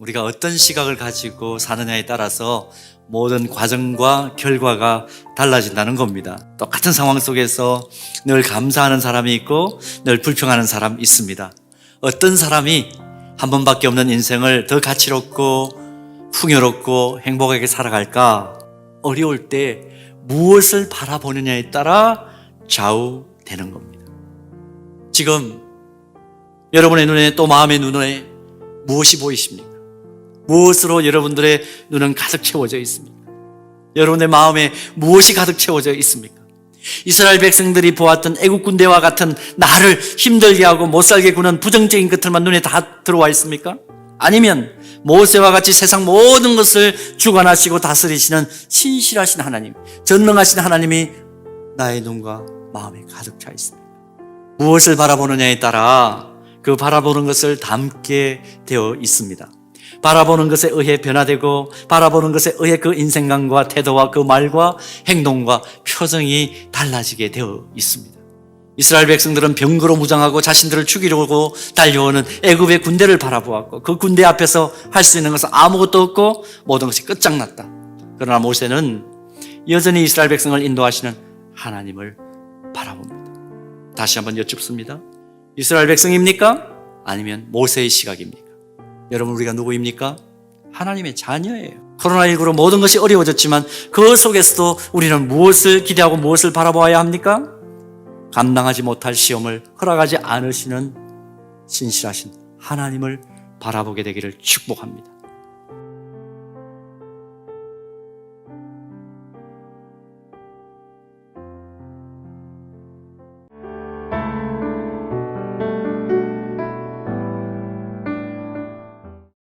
우리가 어떤 시각을 가지고 사느냐에 따라서 모든 과정과 결과가 달라진다는 겁니다. 똑같은 상황 속에서 늘 감사하는 사람이 있고 늘 불평하는 사람이 있습니다. 어떤 사람이 한 번밖에 없는 인생을 더 가치롭고 풍요롭고 행복하게 살아갈까? 어려울 때 무엇을 바라보느냐에 따라 좌우되는 겁니다. 지금 여러분의 눈에 또 마음의 눈에 무엇이 보이십니까? 무엇으로 여러분들의 눈은 가득 채워져 있습니까? 여러분의 마음에 무엇이 가득 채워져 있습니까? 이스라엘 백성들이 보았던 애국 군대와 같은 나를 힘들게 하고 못 살게 구는 부정적인 것들만 눈에 다 들어와 있습니까? 아니면 모세와 같이 세상 모든 것을 주관하시고 다스리시는 신실하신 하나님, 전능하신 하나님이 나의 눈과 마음에 가득 차 있습니다. 무엇을 바라보느냐에 따라 그 바라보는 것을 담게 되어 있습니다. 바라보는 것에 의해 변화되고 바라보는 것에 의해 그 인생관과 태도와 그 말과 행동과 표정이 달라지게 되어 있습니다. 이스라엘 백성들은 병거로 무장하고 자신들을 죽이려고 달려오는 애굽의 군대를 바라보았고 그 군대 앞에서 할 수 있는 것은 아무것도 없고 모든 것이 끝장났다. 그러나 모세는 여전히 이스라엘 백성을 인도하시는 하나님을 바라봅니다. 다시 한번 여쭙습니다. 이스라엘 백성입니까? 아니면 모세의 시각입니까? 여러분 우리가 누구입니까? 하나님의 자녀예요. 코로나19로 모든 것이 어려워졌지만 그 속에서도 우리는 무엇을 기대하고 무엇을 바라보아야 합니까? 감당하지 못할 시험을 허락하지 않으시는 신실하신 하나님을 바라보게 되기를 축복합니다.